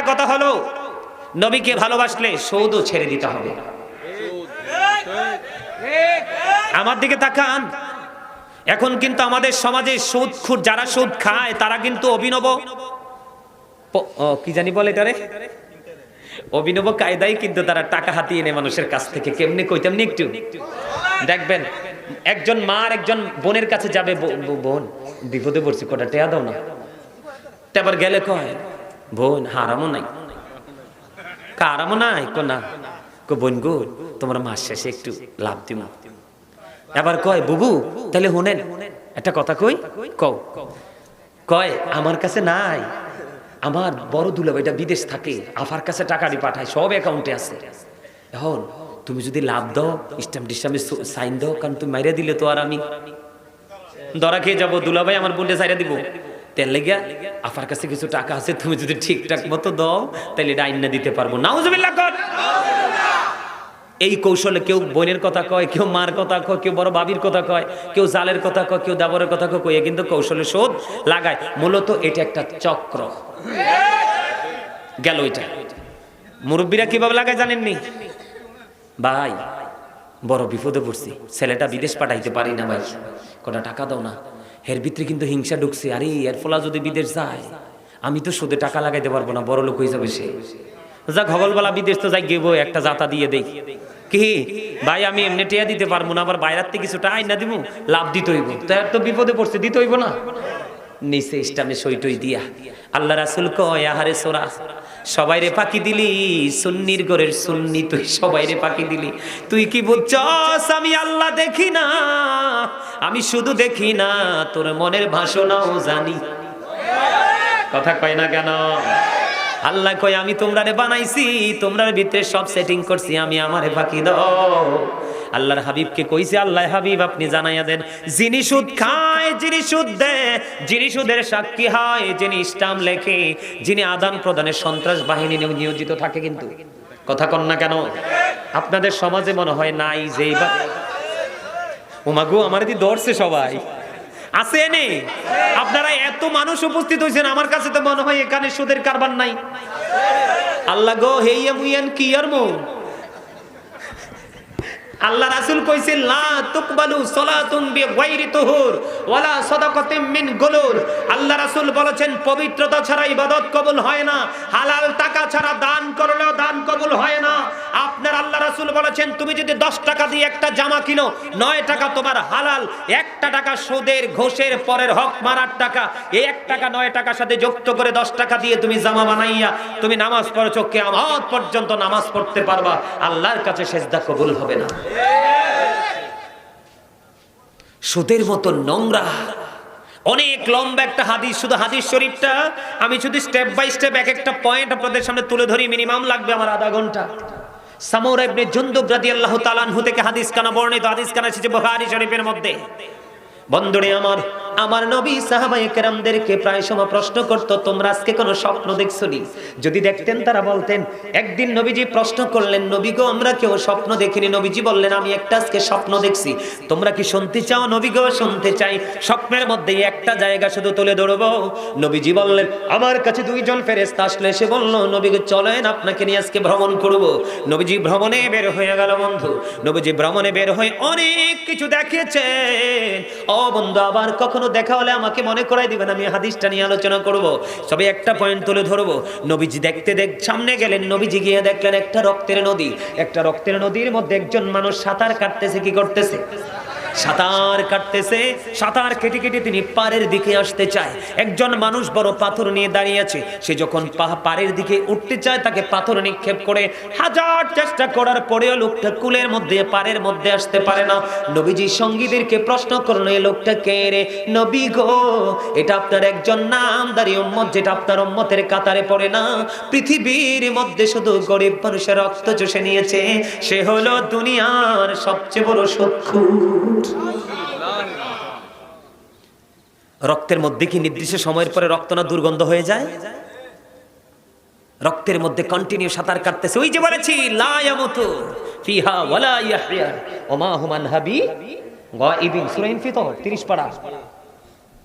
আরেকটা কথা হলো, নবীকে ভালোবাসলে সৌদও ছেড়ে দিতে হবে। আমার দিকে তাকান। এখন কিন্তু আমাদের সমাজে সুদ খুর যারা সুদ খায়, তারা কিন্তু অভিনব কি জানি বলে এটারে? অভিনব কায়দায় কিন্তু তারা টাকা হাতিয়ে নেয় মানুষের কাছ থেকে। কেমনি কইতাম নি একটু। দেখবেন, একজন মা আর একজন বোনের কাছে যাবে বোন, বিপদে পড়ছি, কটা টেয়া দাও না। তারপর গেলে কয়? বোন, হারামও নাই। কারামও নাই, কো না। কো বোন গো, তোমার মাস শেষে একটু লাভ দিব এবার কয়, বুবু, তাহলে শুনেন একটা কথা কই? কও। কয়, আমার কাছে নাই। আমার বড় দুলাভাইটা বিদেশ থাকে, আফার কাছে টাকাটি পাঠায়, সব অ্যাকাউন্টে আছে। এখন তুমি যদি লাভ দাও, স্ট্যাম্প টিস্টাম্পে সাইন দাও, কারণ তুমি মাইরে দিলে তো আর আমি। ধরা খেয়ে যাব, দুলাভাই আমার বোনটা সাইরা দিব। তেল লেগিয়া, আফার কাছে কিছু টাকা আছে, তুমি যদি ঠিকঠাক মতো দাও তাহলে এটা আইনা দিতে পারব। কর। এই কৌশলে কেউ বোনের কথা কয়, কেউ মার কথা কয়, কেউ বড় বাবির কথা কয়, কেউ জালের কথা কয়, কেউ দাবরের কথা কয় কয়ে কিন্তু কৌশলে শোধ লাগায়। মূলত এটা একটা চক্র। গেল এটা। মুরব্বীরা কীভাবে লাগায় জানেননি? ভাই, বড় বিপদে পড়ছি। ছেলেটা বিদেশ পাঠাইতে পারি না ভাই। কটা টাকা দাও না। এর ভিতরে কিন্তু হিংসা ঢুকছে। আরে, এর ফলা যদি বিদেশ যায়, আমি তো সুদে টাকা লাগাইতে পারব না বড় লোক হয়ে যাবে সে। যা ঘগলবেলা বিদেশ তো যাই গেবো, একটা জাতা দিয়ে দেই। কি? ভাই, আমি এমনি টিয়া দিতে পারব না, আবার বাইরের থেকে কিছুটা আইনা দিব, লাভ দিতে হইব। তো এর তো বিপদে পড়ছে, দিতে হইব না। নিচে ইস্টামে সইটই দিয়া। আল্লাহ রাসুল কয়, আহারে সোরা সবাই রে পাকি দিলি, সুন্নির ঘরের সুন্নি তুই সবাই রে পাকি দিলি। তুই কি বুঝছস, আমি আল্লাহ দেখি না, আমি শুধু দেখি না, তোর মনের ভাষণাও জানি। কথা কয় না কেন? আল্লাহ কয়, আমি তোমরা রে বানাইছি, তোমরার ভিতরে সব সেটিং করছি, আমি আমারে বাকি দাও। আল্লাহর হাবিবকে কইছে আল্লাহ হাবিব, আপনি জানাইয়া দেন। যিনি সুদ খায়, যিনি সুদ দেয়, যিনি সুদের সাক্ষী হয়, যিনি ইসলাম লেখে, যিনি আদান প্রদানের সন্ত্রাস বাহিনী নিয়ে নিয়োজিত থাকে কিন্তু। কথা কন না কেন? আপনাদের সমাজে মনে হয় নাই যে এইবার ওমাগো আমার দি ধরছে সবাই। আছে এনে? আপনারা এত মানুষ উপস্থিত হয়েছেন, আমার কাছে তো মনে হয় এখানে সুদের কারবার নাই। আল্লাহ গো হেইয়া মুইয়ান কি আর মো আল্লাহ রাসুল কইছে, লা তুকবালু সালাতুন বিগাইরি তুহুর ওয়ালা সাদাকাতিন মিন গুলুল আল্লাহ রাসুল বলেছেন, পবিত্রতা ছাড়া ইবাদত কবুল হয় না, হালাল টাকা ছাড়া দান করলেও দান কবুল হয় না। রাসূল বলেছেন, তুমি যদি 10 টাকা দিয়ে একটা জামা কিনো 9 টাকা তোমার হালাল, একটা টাকা সুদের ঘোষের পরের হক মারার টাকা, এই এক টাকা 9 টাকার সাথে যুক্ত করে 10 টাকা দিয়ে তুমি জামা বানাইয়া, তুমি নামাজ পড়ছো, কিয়ামত পর্যন্ত নামাজ পড়তে পারবা, আল্লাহর কাছে সেজদা কবুল হবে না। সুদের মতো নোংরা। অনেক লম্বা একটা হাদিস, শুধু হাদিস শরীফটা, আমি শুধু স্টেপ বাই স্টেপ এক একটা পয়েন্ট আপনাদের সামনে তুলে ধরি মিনিমাম লাগবে আমার আধা ঘণ্টা। সামুরা ইবনে জুনদুব রাদিয়াল্লাহু তাআলা আনহু থেকে হাদিস কানা বর্ণিত। হাদিস কানা এসেছে বুখারী শরীফের মধ্যে। বন্ধুরে আমার আমার নবী সাহাবায়ে কেরামদেরকে প্রায় সময় প্রশ্ন করতো, তোমরা আজকে কোনো স্বপ্ন দেখছ নি যদি দেখতেন তারা বলতেন, একদিন নবীজি প্রশ্ন করলেন, নবী গো, আমরা কেউ স্বপ্ন দেখিনি। নবীজি বললেন, আমি একটা আজকে স্বপ্ন দেখছি। তোমরা কি শুনতে চাও? নবী গো, শুনতে চাই। স্বপ্নের মধ্যে একটা জায়গা শুধু তুলে ধরবো। নবীজি বললেন, আমার কাছে দুইজন ফেরেশতা আসলে, এসে বলল, নবী গো, চলেন, আপনাকে নিয়ে আজকে ভ্রমণ করব। নবীজি ভ্রমণে বের হয়ে গেল বন্ধু। নবীজি ভ্রমণে বের হয়ে অনেক কিছু দেখেছেন। বন্ধু, আবার কখনো দেখা হলে আমাকে মনে করাই দিবেন, আমি হাদিসটা নিয়ে আলোচনা করব। সবে একটা পয়েন্ট তুলে ধরবো। নবীজি দেখতে দেখ, সামনে গেলেন, নবীজি গিয়ে দেখলেন একটা রক্তের নদী। একটা রক্তের নদীর মধ্যে একজন মানুষ সাঁতার কাটতেছে, কি করতেছে? সাঁতার কাটতেছে, সাঁতার কেটে কেটে তিনি পাড়ের দিকে আসতে চায়। একজন মানুষ বড় পাথর নিয়ে দাঁড়িয়ে আছে। সে যখন পাড়ের দিকে উঠতে চায়, তাকে পাথর নিক্ষেপ করে হাজার চেষ্টা করার পরেও লোকটা কুলের মধ্যে, পাড়ের মধ্যে আসতে পারে না। নবীজি সঙ্গীদেরকে প্রশ্ন করল এই লোকটা কে রে? নবী গো, এটা আপনার একজন নামদারি উম্মত, যেটা আপনার উম্মতের কাতারে পড়ে না? পৃথিবীর মধ্যে শুধু গরিব মানুষের রক্ত চষে নিয়েছে। সে হলো দুনিয়ার সবচেয়ে বড় শত্রু রক্তের মধ্যে কি নির্দিষ্ট সময়ের পরে রক্ত না দুর্গন্ধ হয়ে যায়? রক্তের মধ্যে কন্টিনিউ সাঁতার কাটতেছে। ওই যে বলেছি, লা ফিহা ওয়ালা ইয়াহইয়া। ওমা হুমান হাবি গায়িবিন। সূরা ইনফিতর 30 পারা।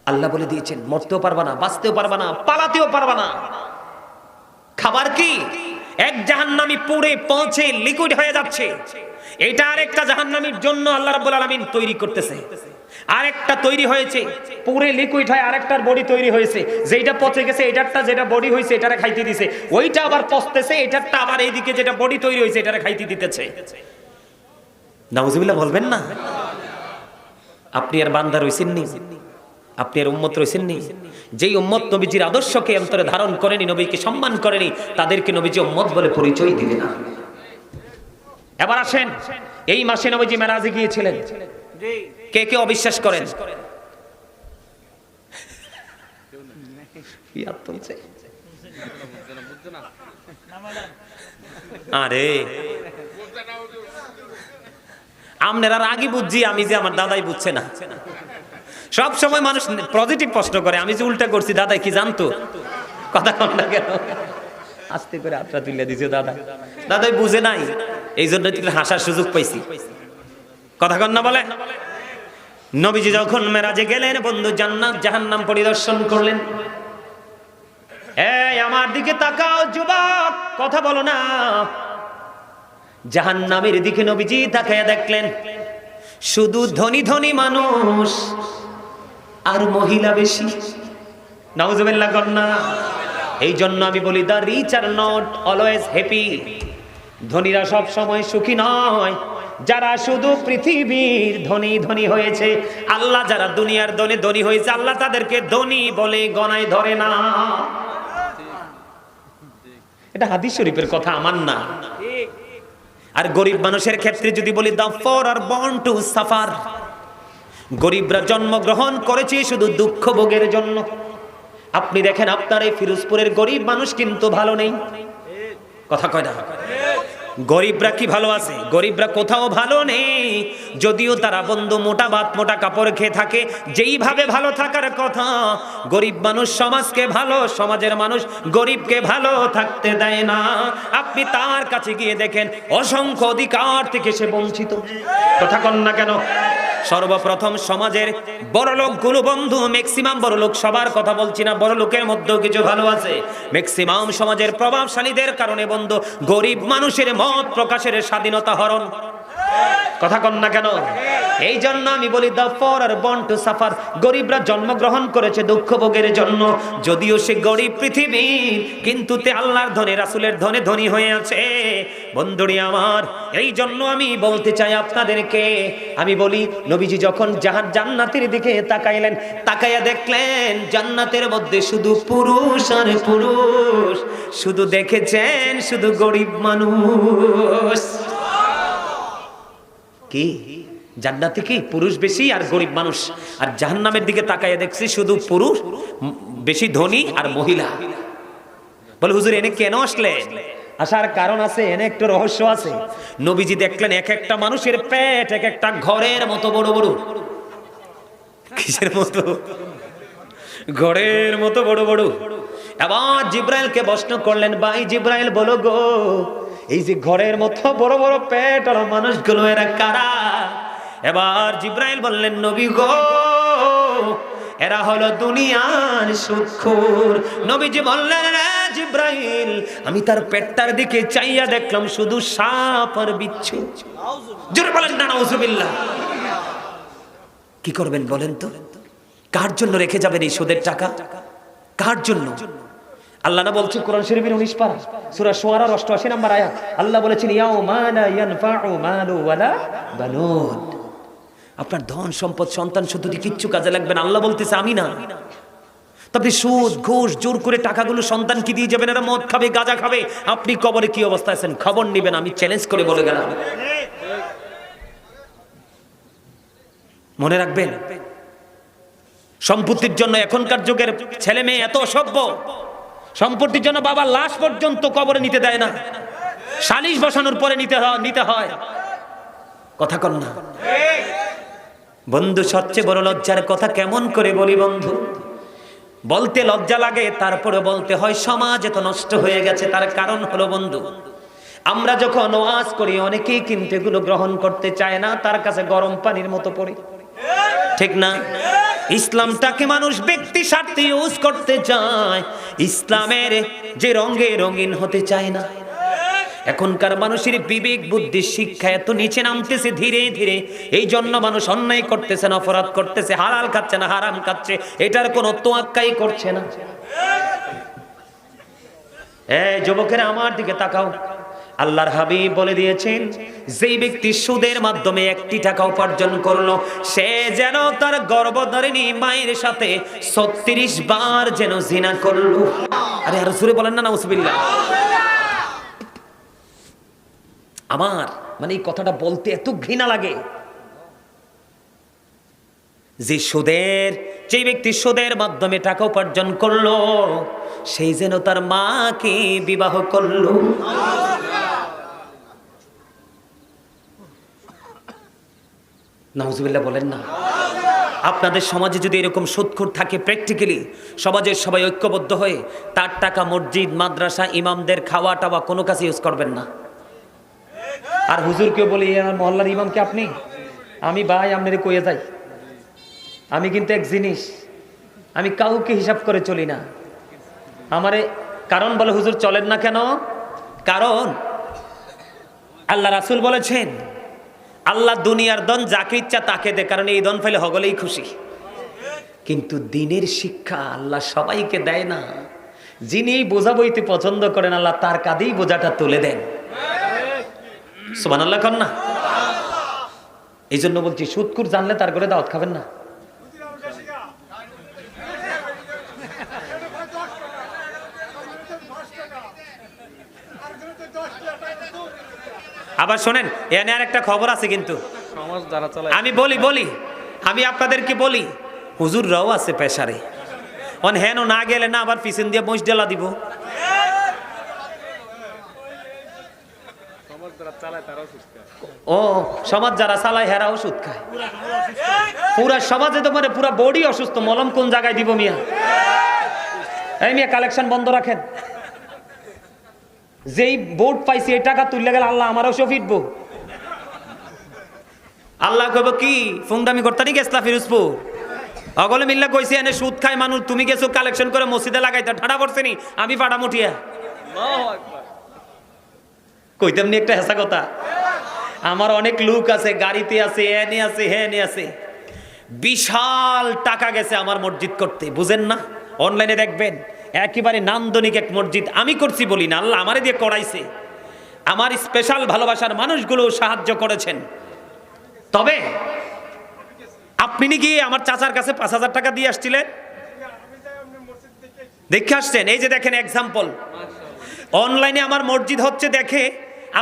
আল্লাহ বলে দিয়েছেন, মরতেও পারবা না, বাঁচতেও পারবা না, পালাতেও পারবা না। খাবার কি? এক জাহান্নামী পুড়ে পৌঁছে লিকুইড হয়ে যাচ্ছে। এটা আরেকটা জাহান্নামীর জন্য আল্লাহ রাব্বুল আলামিন তৈরি করতেছে। আরেকটা তৈরি হয়েছে, পুরে লিকুইড হয়, আরেকটার বডি তৈরি হয়েছে। যেটা পচে গেছে, এটারটা যেটা বডি হয়েছে এটারে খাইতে দিছে। ওইটা আবার পচতেছে, এটারটা আবার এইদিকে যেটা বডি তৈরি হয়েছে এটারে খাইতে দিতেছে। নাউজুবিল্লাহ বলবেন না? আপনি আর বান্দা রইছেন নি? আপনি আর উম্মত রয়েছেন নি যেই উম্মত নবীজির আদর্শকে অন্তরে ধারণ করেনি, নবীকে সম্মান করেনি, তাদেরকে নবীজি উম্মত বলে পরিচয় দিবে না। এবার আসেন, এই মাসে নবীজি মেরাজে গিয়েছিলেন। কে কে অবিশ্বাস করেন। আরে। আপনারা আগে বুঝছি, আমি যে আমার দাদাই বুঝছে না। সব সময় মানুষ পজিটিভ প্রশ্ন করে, আমি যে উল্টা করছি দাদা কি জানতো? কথা কন না কেন? আস্তে করে হাতটা তুলে দিছে দাদা। দাদাই বুঝে নাই, এই জন্য হাসার সুযোগ পাইছি। কথা কন না বলে? নবীজি যখন মেরাজে গেলেন, বন্ধু জান্নাত, জাহান্নাম পরিদর্শন করলেন। এই, আমার দিকে তাকাও যুবক, কথা বলো না। জাহান্নামের দিকে নবীজি তাকায়া দেখলেন, শুধু ধনী ধনী মানুষ। আর মহিলা বেশি। নাউজুবিল্লাহ কন্যা এই জন্য আমি বলি the rich are not always happy ধনীরা সব সময় সুখী নয়। যারা শুধু পৃথিবীর ধনী ধনী হয়েছে, আল্লাহ যারা দুনিয়ার ধনী ধনী হয়েছে, আল্লাহ তাদেরকে ধনী বলে গনায় ধরে না। এটা হাদিস শরীফের কথা, আমার না। আর গরিব মানুষের ক্ষেত্রে যদি বলি the poor are born to suffer গরিবরা জন্মগ্রহণ করেছে শুধু দুঃখ ভোগের জন্য। আপনি দেখেন, আপনার এই ফিরোজপুরের গরিব মানুষ কিন্তু ভালো নেই। কথা কয় না। গরিবরা কি ভালো আছে? গরিবরা কোথাও ভালো নেই। যদিও তারা বন্ধু মোটা ভাত মোটা কাপড় খেয়ে থাকে, যেইভাবে ভালো থাকার কথা। গরিব মানুষ সমাজকে ভালো, সমাজের মানুষ গরিবকে ভালো থাকতে দেয় না। আপনি তার কাছে গিয়ে দেখেন, অসংখ্য অধিকার থেকে সে বঞ্চিত। কথা কন না কেন? সর্বপ্রথম সমাজের বড় লোকগুলো বন্ধু ম্যাক্সিমাম বড় লোক সবার কথা বলছি না, বড়লোকের মধ্যেও কিছু ভালো আছে। ম্যাক্সিমাম সমাজের প্রভাবশালীদের কারণে বন্ধু, গরিব মানুষের মত প্রকাশের স্বাধীনতা হরণ। কথা কন না কেন? এই জন্য আমি বলি দা ফর আর বন টু সাফার গরিবরা জন্মগ্রহণ করেছে দুঃখ ভোগের জন্য। যদিও সে গরিব পৃথিবীর, কিন্তু তে আল্লাহর ধনে, রাসুলের ধনে ধনী হয়ে আছে। বন্ধুরি আমার, এই জন্য আমি বলতে চাই আপনাদেরকে, আমি বলি, নবীজি যখন জাহান জান্নাতের দিকে তাকাইলেন, তাকাইয়া দেখলেন, জান্নাতের মধ্যে শুধু পুরুষ আর পুরুষ। শুধু দেখেছেন, শুধু গরিব মানুষ। কি? জান্নাতে কি? পুরুষ বেশি আর গরিব মানুষ। আর জাহান্নামের দিকে তাকাইয়া দেখছি শুধু পুরুষ বেশি ধনী আর মহিলা। বলে, হুজুর, এনে কেন আসলেন আসার কারণ আছে, এনে একটা রহস্য আছে। নবীজি দেখলেন এক একটা মানুষের পেট এক একটা ঘরের মতো বড় বড়। কিসের মতো? ঘরের মতো বড় বড়। এবার জিব্রাইলকে প্রশ্ন করলেন, ভাই জিব্রাইল, বলো গো এই যে ঘরের মতো বড় বড় পেট আর মানুষগুলো, এরা কারা? এবার জিব্রাইল বললেন, নবী গো, এরা হলো দুনিয়ার সুখুর নবীজি বললেন জিব্রাইল, আমি তার পেটটার দিকে চাইয়া দেখলাম, শুধু সাপ আর বিচ্ছু। জোরে বলেন না, নাউজুবিল্লাহ। কি করবেন বলেন তো? কার জন্য রেখে যাবেন এই সুদের টাকা? কার জন্য? আল্লাহ না বলছে কোরআন শরীফের 19 পারা, সূরা শুআরার 88 নম্বর আয়াত। আল্লাহ বলেছেন ইয়ানফাউ মালু আপনার ধন, সম্পদ, সন্তান সন্ততি কিচ্ছু কাজে লাগবে না, আল্লাহ বলতেছে, আমি না। তবে সুদ, ঘুষ, জোর করে টাকাগুলো সন্তান কি দিয়ে যাবেন? এরা মদ খাবে, গাঁজা খাবে। আপনি কবরে কি অবস্থায় আছেন? খবর নেবেন, আমি চ্যালেঞ্জ করে বলে গেলাম। মনে রাখবেন, সম্পত্তির জন্য এখনকার যুগের ছেলে মেয়ে এত অসভ্য। সম্পত্তির জন্য বাবা লাশ পর্যন্ত কবরে নিতে দেয় না। সালিশ বসানোর পরে নিতে হয় নিতে হয়। কথা কন না। বন্ধু, সবচেয়ে বড় লজ্জার কথা কেমন করে বলি বন্ধু? বলতে লজ্জা লাগে তারপরে বলতে হয়, সমাজ এত নষ্ট হয়ে গেছে, তার কারণ হলো বন্ধু, আমরা যখন ওয়াজ করি, অনেকেই কিন্তু এগুলো গ্রহণ করতে চায় না, তার কাছে গরম পানির মতো পড়ে। ঠিক না? ইসলামটাকে মানুষ ব্যক্তি স্বার্থে ইউজ করতে চায়। ইসলামের যে রঙে রঙিন হতে চায় না। এখনকার মানুষের বিবেক, বুদ্ধি, শিক্ষা এত নিচে নামতেছে ধীরে ধীরে। এই জন্য মানুষ অন্যায় করতেছে না অপরাধ করতেছে, হালাল খাচ্ছে না, হারাম খাচ্ছে। এটার কোনো তোয়াক্কাই করছে না। এই যুবকেরা আমার দিকে তাকাও। আল্লাহর হাবিব বলে দিয়েছেন, যেই ব্যক্তি সুদের মাধ্যমে একটি টাকা উপার্জন করল, সে যেন তার গর্ভধারিণী মায়ের সাথে ছত্রিশ বার যেন জিনা করল। আরে আর সুরে বলেন না নাউসবিল্লাহ আমার মানে এই কথাটা বলতে এত ঘৃণা লাগে। যে সুদের যে ব্যক্তি সুদের মাধ্যমে টাকা উপার্জন করল সেই যেন তার মাকে বিবাহ করল। নাউজুবিল্লাহ বলেন না। আপনাদের সমাজে যদি এরকম সুৎখুর থাকে প্র্যাকটিক্যালি সমাজের সবাই ঐক্যবদ্ধ হয়ে তার টাকা, মসজিদ, মাদ্রাসা, ইমামদের খাওয়া টাওয়া কোনো কাছে ইউজ করবেন না। আর হুজুরকে বলি মহল্লার ইমামকে আপনি? আমি ভাই, আপনারে কইয়ে যাই। আমি কিন্তু এক জিনিস, আমি কাউকে হিসাব করে চলি না। আমারে কারণ বলে হুজুর চলেন না কেন? কারণ আল্লাহ রাসুল বলেছেন আল্লাহ দুনিয়ার দন যাকে ইচ্ছা তাকে দে, কারণ এই দন ফেলে হগলেই খুশি। কিন্তু দিনের শিক্ষা আল্লাহ সবাইকে দেয় না। যিনি এই বোঝা বইতে পছন্দ করেন, আল্লাহ তার কাঁধেই বোঝাটা তুলে দেন। সুবান আল্লাহ কন না? এই জন্য বলছি সুৎকুর জানলে তার করে দাওয়াত খাবেন না। আবার শোনেন এনে আর একটা খবর আছে কিন্তু। আমি বলি বলি আমি আপনাদেরকে বলি হুজুররাও আছে পেশারে। অন হেন না গেলে না আবার পিছন দিয়ে বইস ডেলা দিব। ও সমাজ যারা চালায় হেরা ওষুধ খায়। পুরা সমাজে তো মানে পুরা বডি অসুস্থ মলম কোন জায়গায় দিব মিয়া? এই মিয়া কালেকশন বন্ধ রাখেন। যেই বোর্ড পাইছি, এই টাকা তুললে গেলে আল্লাহ আমারও সব ফিটবো আল্লাহ কব কি ফুংদামি করতানি গেছলা ফিরোজপুর? অগলে মিল্লা কইছি, এনে সুদ খায় মানুষ, তুমি গেছো কালেকশন করে মসজিদে লাগাইতে, ঠাডা পড়ছে নি, আমি পাড়া মুঠিয়া। কইতাম নি একটা হেসা কথা, আমার অনেক লোক আছে, গাড়িতে আছে, এনে আছে হ্যানে আছে। বিশাল টাকা গেছে আমার মসজিদ করতে, বুঝেন না? অনলাইনে দেখবেন। একেবারে নান্দনিক এক মসজিদ। আমি করছি বলি না আল্লাহ আমারে দিয়ে করাইছে। আমার স্পেশাল ভালোবাসার মানুষগুলো সাহায্য করেছেন। তবে আপনি কি আমার চাচার কাছে পাঁচ হাজার টাকা দিয়ে আসছিলেন? দেখে আসছেন এই যে দেখেন এক্সাম্পল অনলাইনে আমার মসজিদ হচ্ছে দেখে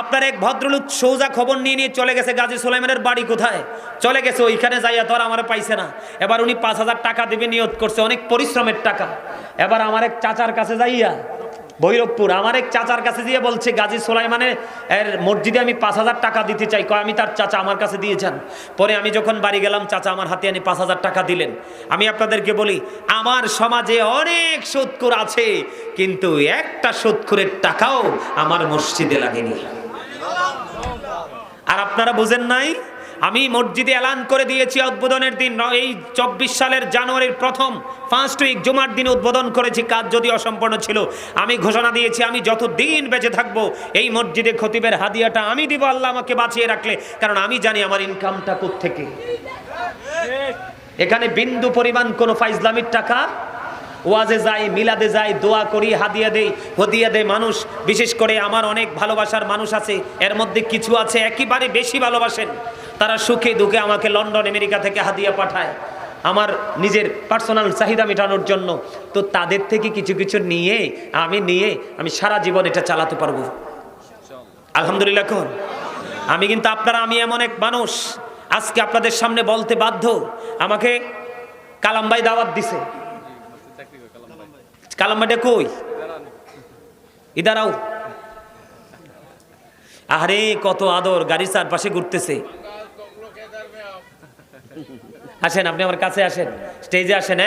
আপনার এক ভদ্রলোক সৌজা খবর নিয়ে নিয়ে চলে গেছে, গাজী সোলাইমানের বাড়ি কোথায়? চলে গেছে, ওইখানে যাইয়া তো আর আমার পাইছে না। এবার উনি পাঁচ হাজার টাকা দেবে নিয়ত করছে, অনেক পরিশ্রমের টাকা। এবার আমার এক চাচার কাছে যাইয়া, ভৈরবপুর, আমার এক চাচার কাছে দিয়ে বলছে, গাজী সোলাইমানের, এর মসজিদে আমি পাঁচ হাজার টাকা দিতে চাই, কয়, আমি তার চাচা আমার কাছে দিয়েছেন পরে আমি যখন বাড়ি গেলাম, চাচা আমার হাতে আনি পাঁচ হাজার টাকা দিলেন। আমি আপনাদেরকে বলি, আমার সমাজে অনেক সুৎকুর আছে, কিন্তু একটা সুৎকুরের টাকাও আমার মসজিদে লাগেনি। আর আপনারা বুঝেন নাই? আমি মসজিদে এলান করে দিয়েছি উদ্বোধনের দিন এই চব্বিশ সালের জানুয়ারির প্রথম ফার্স্ট উইক জুমার দিন উদ্বোধন করেছি কাজ যদি অসম্পূর্ণ ছিল। আমি ঘোষণা দিয়েছি আমি যত দিন বেঁচে থাকব এই মসজিদে খতিবের হাদিয়াটা আমি দিব আল্লাহ আমাকে বাঁচিয়ে রাখলে। কারণ আমি জানি আমার ইনকামটা থেকে এখানে বিন্দু পরিমাণ কোনো ফাইজলামির টাকা ওয়াজে যাই, মিলাদে যাই, দোয়া করি, হাদিয়া দেই, হদিয়া দেয় মানুষ, বিশেষ করে আমার অনেক ভালোবাসার মানুষ আছে, এর মধ্যে কিছু আছে একেবারে বেশি ভালোবাসেন। তারা সুখে দুঃখে আমাকে লন্ডন, আমেরিকা থেকে হাদিয়া পাঠায়। আমার নিজের পার্সোনাল চাহিদা মেটানোর জন্য। তো তাদের থেকে কিছু কিছু নিয়ে, আমি নিয়ে, আমি সারা জীবন এটা চালাতে পারব। আলহামদুলিল্লাহ কোন? আমি কিন্তু আপনারা, আমি এমন এক মানুষ। আজকে আপনাদের সামনে বলতে বাধ্য। আমাকে কালামবাই দাওয়াত দিছে। ভাই কালামবাইটা কই ইদারাও আরে কত আদর গাড়ি চারপাশে ঘুরতেছে আসেন আপনি আমার কাছে আসেন স্টেজে আসেন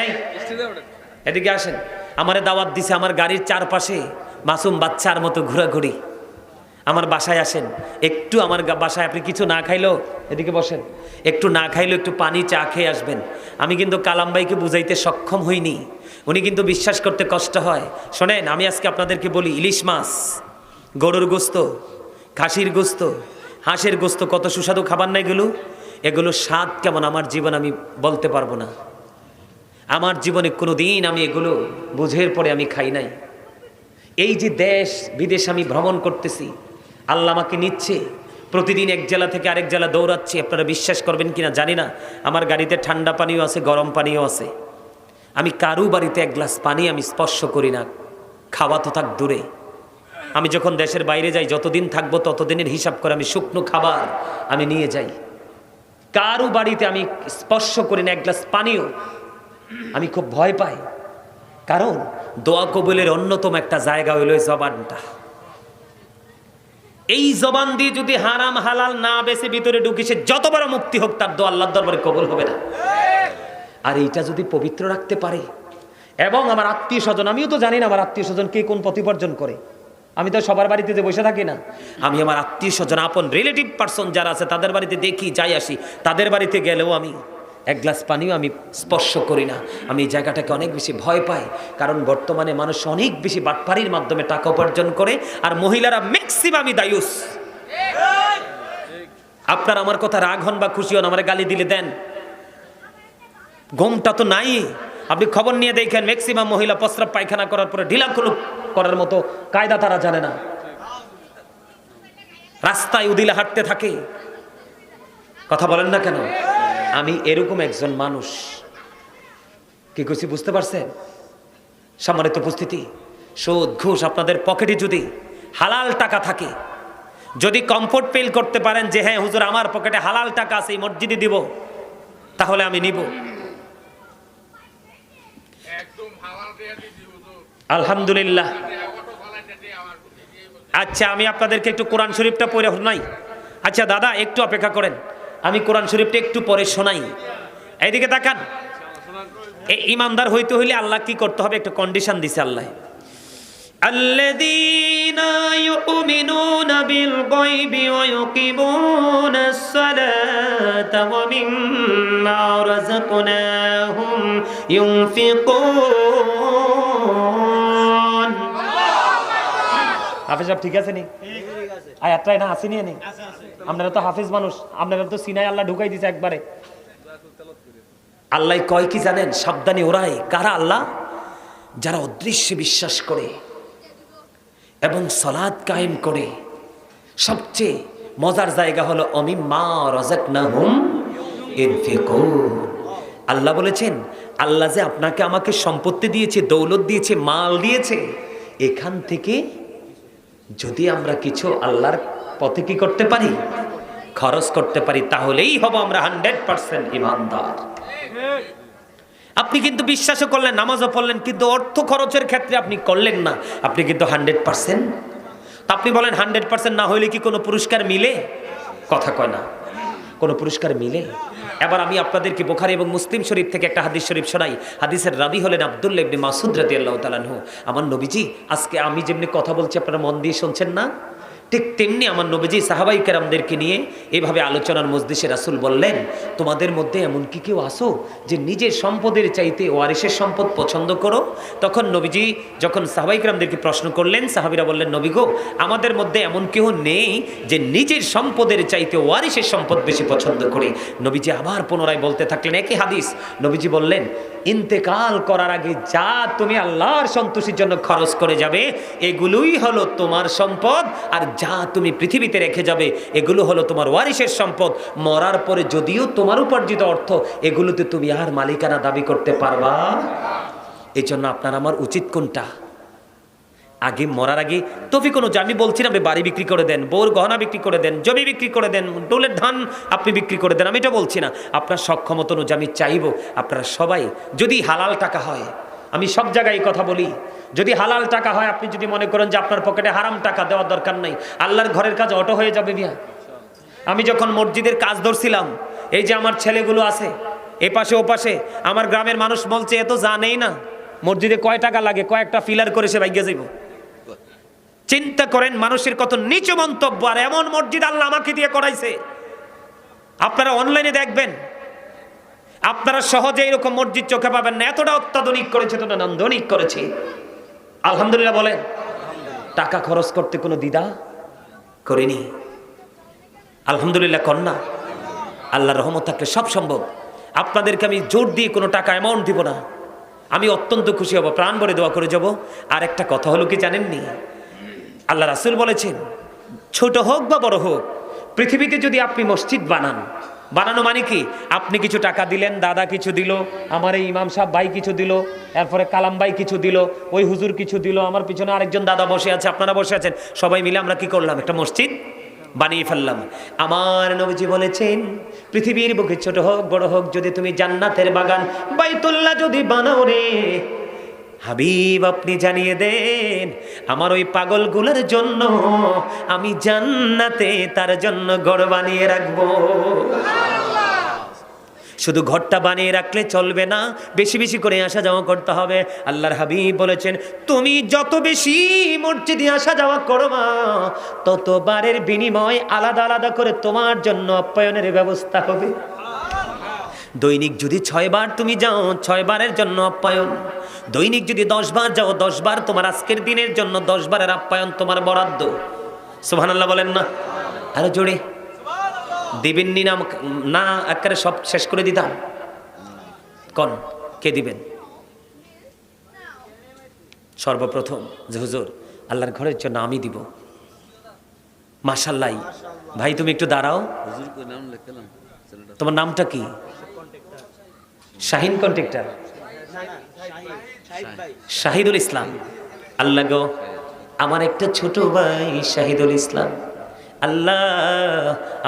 এদিকে আসেন আমারে দাওয়াত দিছে আমার গাড়ির চারপাশে মাসুম বাচ্চার মতো ঘোরাঘুরি আমার বাসায় আসেন। একটু আমার বাসায় আপনি কিছু না খাইলেও এদিকে বসেন। একটু না খাইলেও একটু পানি, চা খেয়ে আসবেন। আমি কিন্তু কালামবাইকে বুঝাইতে সক্ষম হইনি। উনি কিন্তু বিশ্বাস করতে কষ্ট হয়। শোনেন, আমি আজকে আপনাদেরকে বলি, ইলিশ মাছ, গরুর গোস্ত, খাসির গোস্ত, হাঁসের গোস্ত কত সুস্বাদু খাবার না এগুলো? এগুলো স্বাদ কেমন আমার জীবন আমি বলতে পারব না। আমার জীবনে কোনো দিন আমি এগুলো বুঝের পরে আমি খাই নাই। এই যে দেশ, বিদেশ আমি ভ্রমণ করতেছি আল্লাহ আমাকে নিচ্ছে। প্রতিদিন এক জেলা থেকে আরেক জেলা দৌড়াচ্ছি। আপনারা বিশ্বাস করবেন কিনা জানি না। আমার গাড়িতে ঠান্ডা পানিও আছে, গরম পানিও আছে। আমি কারু বাড়িতে এক গ্লাস পানি আমি স্পর্শ করি না। খাওয়া তো থাক দূরে। আমি যখন দেশের বাইরে যাই, যতদিন থাকব ততদিনের হিসাব করে আমি শুকনো খাবার আমি নিয়ে যাই। কারু বাড়িতে আমি স্পর্শ করি না, এক গ্লাস পানিও। আমি খুব ভয় পাই। কারণ দোয়া কবুলের অন্যতম একটা জায়গা হইল জবানটা। এই জবান দিয়ে যদি হারাম হালাল না বেছে ভিতরে ঢুকি, সে যত বড় মুক্তি হোক, তার দোয়া আল্লাহর দরবারে কবুল হবে না। আর এইটা যদি পবিত্র রাখতে পারে, এবং আমার আত্মীয় স্বজন, আমিও তো জানি না আমার আত্মীয় স্বজন কে কোন প্রতিবর্জন করে। আমি তো সবার বাড়িতে যে বসে থাকি না। আমি আমার আত্মীয় স্বজন, আপন রিলেটিভ পার্সন যারা আছে, তাদের বাড়িতে দেখি, যাই আসি। তাদের বাড়িতে গেলেও আমি এক গ্লাস পানিও আমি স্পর্শ করি না। আমি এই জায়গাটাকে অনেক বেশি ভয় পাই, কারণ বর্তমানে মানুষ অনেক বেশি বাটপাড়ির মাধ্যমে টাকা উপার্জন করে, আর মহিলারা ম্যাক্সিমামই দায়ুস। আপনার আমার কথা রাগ হন বা খুশি হন, আমার গালি দিলে দেন। ঘুমটা তো নাই। আপনি খবর নিয়ে দেখেন ম্যাক্সিমাম মহিলা প্রস্রাব পায়খানা করার পরে ঢিলা খুলুক করার মতো কায়দা তারা জানে না। রাস্তায় উদিলে হাঁটতে থাকে। কথা বলেন না কেন? আমি এরকম একজন মানুষ। কি করছি বুঝতে পারছেন? সম্মানিত উপস্থিতি সুদ ঘুষ আপনাদের পকেটে যদি হালাল টাকা থাকে যদি কমফোর্ট ফিল করতে পারেন যে হ্যাঁ হুজুর আমার পকেটে হালাল টাকা আছে এই মসজিদে দিব তাহলে আমি নিব। আলহামদুলিল্লাহ। আচ্ছা আমি আপনাদেরকে একটু কোরআন শরীফটা পড়ে নাই আচ্ছা দাদা একটু অপেক্ষা করেন। আমি কোরআন শরীফটা একটু পরে শোনাই। এইদিকে তাকান। এই ইমানদার হইতে হইলে আল্লাহ কি করতে হবে? একটা কন্ডিশন দিছে আল্লাহ। الذين يؤمنون بالغيب ويقيمون الصلاة ومما رزقناهم ينفقون হাফেজ ঠিক আছে নি? আয়াতটাই না আসেনি নি আপনারা তো হাফিজ মানুষ আপনারা তো সিনাই আল্লাহ ঢুকাই দিছে একবারে। আল্লাহ কয় কি জানেন? সাবধানে ওরাই। কারা আল্লাহ? যারা অদৃশ্যে বিশ্বাস করে এবং সলাদ কায়েম করে। সবচেয়ে মজার জায়গা হলো অমিম্মা রজাক না হুম আল্লাহ বলেছেন আল্লাহ যে আপনাকে আমাকে সম্পত্তি দিয়েছে দৌলত দিয়েছে মাল দিয়েছে এখান থেকে যদি আমরা কিছু আল্লাহর পথে কি করতে পারি? খরচ করতে পারি, তাহলেই হব আমরা হান্ড্রেড পার্সেন্ট ইমানদার। আপনি কিন্তু বিশ্বাসও করলেন, নামাজও পড়লেন, কিন্তু অর্থ খরচের ক্ষেত্রে আপনি করলেন না। আপনি কিন্তু হান্ড্রেড পার্সেন্ট। আপনি বলেন হান্ড্রেড পার্সেন্ট না হইলে কি কোনো পুরস্কার মিলে? কথা কয় না। কোনো পুরস্কার মিলে এবার আমি আপনাদেরকে বোখারি এবং মুসলিম শরীফ থেকে একটা হাদিস শরীফ শোনাই। হাদিসের রাবি হলেন আবদুল্লা মাসুদ রাতি আল্লাহ তালানহু আমার নবীজি, আজকে আমি যেমনি কথা বলছি, আপনারা মন দিয়ে শুনছেন না? ঠিক তেমনি আমার নবীজি সাহাবাই কেরামদেরকে নিয়ে এভাবে আলোচনার মজদিসে রাসুল বললেন, তোমাদের মধ্যে এমন কি কেউ আসো যে নিজের সম্পদের চাইতে ওয়ারিসের সম্পদ পছন্দ করো? তখন নবীজি যখন সাহাবাই কেরামদেরকে প্রশ্ন করলেন, সাহাবিরা বললেন, নবী গো, আমাদের মধ্যে এমন কেউ নেই যে নিজের সম্পদের চাইতে ওয়ারিসের সম্পদ বেশি পছন্দ করে। নবীজি আবার পুনরায় বলতে থাকলেন, একই হাদিস। নবীজি বললেন, ইন্তেকাল করার আগে যা তুমি আল্লাহর সন্তুষ্টির জন্য খরচ করে যাবে, এগুলোই হলো তোমার সম্পদ আর যা তুমি পৃথিবীতে রেখে যাবে, এগুলো হলো তোমার ওয়ারিসের সম্পদ। মরার পরে যদিও তোমার উপার্জিত অর্থ, এগুলোতে তুমি আর মালিকানা দাবি করতে পারবা। এই জন্য আপনার আমার উচিত কোনটা? আগে মরার আগে তফি কোনো আমি বলছি না বাড়ি বিক্রি করে দেন, বোর গহনা বিক্রি করে দেন, জমি বিক্রি করে দেন ডোলের ধান আপনি বিক্রি করে দেন, আমি এটা বলছি না। আপনার সক্ষমত অনুযায়ী আমি চাইব, আপনারা সবাই যদি হালাল টাকা হয় আমি সব জায়গায় কথা বলি। যদি হালাল টাকা হয়, আপনি যদি মনে করেন যে আপনার পকেটে হারাম টাকা দেওয়ার দরকার নাই, আল্লাহর ঘরের কাজ অটো হয়ে যাবে বিয়া আমি যখন মসজিদের কাজ ধরছিলাম, এই যে আমার ছেলেগুলো আছে, এ পাশে ও পাশে, আমার গ্রামের মানুষ বলছে, এ তো জানেই না, মসজিদে কয় টাকা লাগে, কয়েকটা ফিলার করে সে বাইকে যাইব। চিন্তা করেন, মানুষের কত নিচু মন্তব্য, আর এমন মসজিদ আল্লাহ আমাকে দিয়ে করাইছে। আপনারা অনলাইনে দেখবেন আপনারা সহজে এরকম মসজিদ চোখে পাবেন না। এতটা অত্যাধুনিক করেছে, এতটা নান্দনিক করেছে। আলহামদুলিল্লাহ বলেন, টাকা খরচ করতে কোনো দ্বিধা করিনি। আলহামদুলিল্লাহ কন্যা আল্লাহর রহমত থাকলে সব সম্ভব। আপনাদেরকে আমি জোর দিয়ে কোনো টাকা অ্যামাউন্ট দিব না। আমি অত্যন্ত খুশি হব, প্রাণ ভরে দোয়া করে যাব। আর একটা কথা হলো কি জানেননি? আল্লাহ রাসুল বলেছেন, ছোট হোক বা বড় হোক, পৃথিবীতে যদি আপনি মসজিদ বানান বানানো মানে কি? আপনি কিছু টাকা দিলেন, দাদা কিছু দিল, আমার এই ইমাম সাহেব ভাই কিছু দিল, এরপরে কালাম ভাই কিছু দিল, ওই হুজুর কিছু দিল, আমার পিছনে আরেকজন দাদা বসে আছে, আপনারা বসে আছেন। সবাই মিলে আমরা কি করলাম? একটা মসজিদ বানিয়ে ফেললাম। আমার নবীজি বলেছেন, পৃথিবীর বুকে ছোট হোক, বড় হোক, যদি তুমি জান্নাতের বাগান, বাইতুল্লাহ যদি বানাও রে হাবিব, আপনি জানিয়ে দেন, আমার ওই পাগলগুলোর জন্য আমি জান্নাতে তার জন্য ঘর বানিয়ে রাখব। শুধু ঘরটা বানিয়ে রাখলে চলবে না, বেশি বেশি করে আসা যাওয়া করতে হবে। আল্লাহর হাবিব বলেছেন, তুমি যত বেশি মসজিদে আসা যাওয়া করবা, ততবারের বিনিময় আলাদা আলাদা করে তোমার জন্য আপ্যায়নের ব্যবস্থা হবে। দৈনিক যদি ছয় বার তুমি যাও ছয় বারের জন্য আপ্যায়ন। দৈনিক যদি দশ বার যাও দশ বার তোমার আজকের দিনের জন্য দশ বারের আপ্যায়ন তোমার বরাদ্দ। সুবহানাল্লাহ বলেন না? আরও জোরে। দিবেন নি নাম না একেবারে সব শেষ করে দিতাম। কন? কে দিবেন? সর্বপ্রথম যে হুজুর আল্লাহর ঘরের জন্য আমি দিব। মাসাল্লাই ভাই তুমি একটু দাঁড়াও। তোমার নামটা কি? শাহিন কন্ট্রাক্টর শাহিদুল ইসলাম। আল্লাহ গো, আমার একটা ছোট ভাই শাহিদুল ইসলাম। আল্লাহ,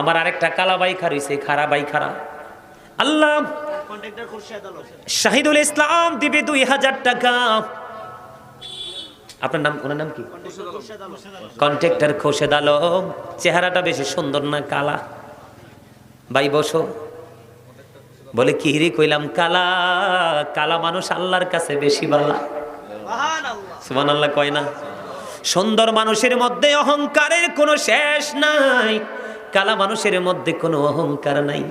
আমার আরেকটা কালা ভাই খারিছে খারা ভাই খারা আল্লাহ, শাহিদুল ইসলাম দিবে দুই হাজার টাকা। আপনার নাম, ওনার নাম কি? কন্ট্রাক্টর খোরশেদ আলম। চেহারাটা বেশি সুন্দর না, কালা? ভাই, বসো। বলে কি রে? কইলাম কালা কালা মানুষ আল্লাহর কাছে বেশি বালা সুমান আল্লাহ কয় না। সুন্দর মানুষের মধ্যে অহংকারের কোনো শেষ নাই কালা মানুষের মধ্যে কোনো অহংকার নাই।